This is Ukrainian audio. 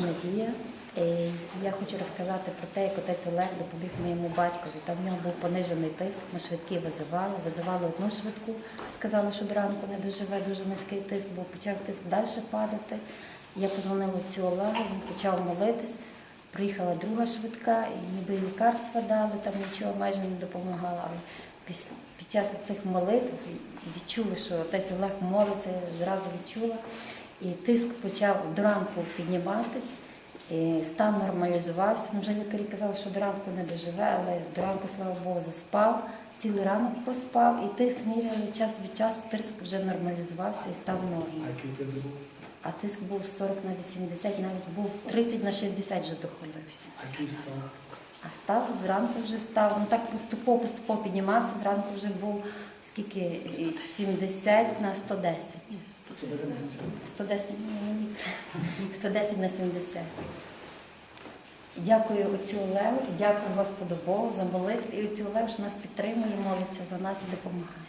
Надія. Е, Я хочу розказати про те, як отець Олег допоміг моєму батькові. Там в нього був понижений тиск, ми швидкі визивали, визивали одну швидку, сказали, що до ранку не доживе, дуже низький тиск, бо почав тиск далі падати. Я позвонила цю Олегу, він почав молитись. Приїхала друга швидка, і ніби лікарства дали, там нічого майже не допомагало. Але під час цих молитв відчули, що отець Олег молиться, зразу відчула. І тиск почав до ранку підніматись, і стан нормалізувався. Ну, вже лікарі казали, що до ранку не доживе, але до ранку, слава Богу, заспав, цілий ранок проспав, і тиск міряли час від часу, тиск вже нормалізувався і став А нормою. А тиск був 40 на 80, навіть був 30 на 60 вже доходив. А який став? А став зранку вже став. Ну так поступово, поступово піднімався. Зранку вже був скільки І 70 на 110. 110, ну, ні, 110 на 70. Дякую отцю Олегу, і дякую Господу Богу за молитву. І отцю Олегу, що нас підтримує, молиться за нас і допомагає.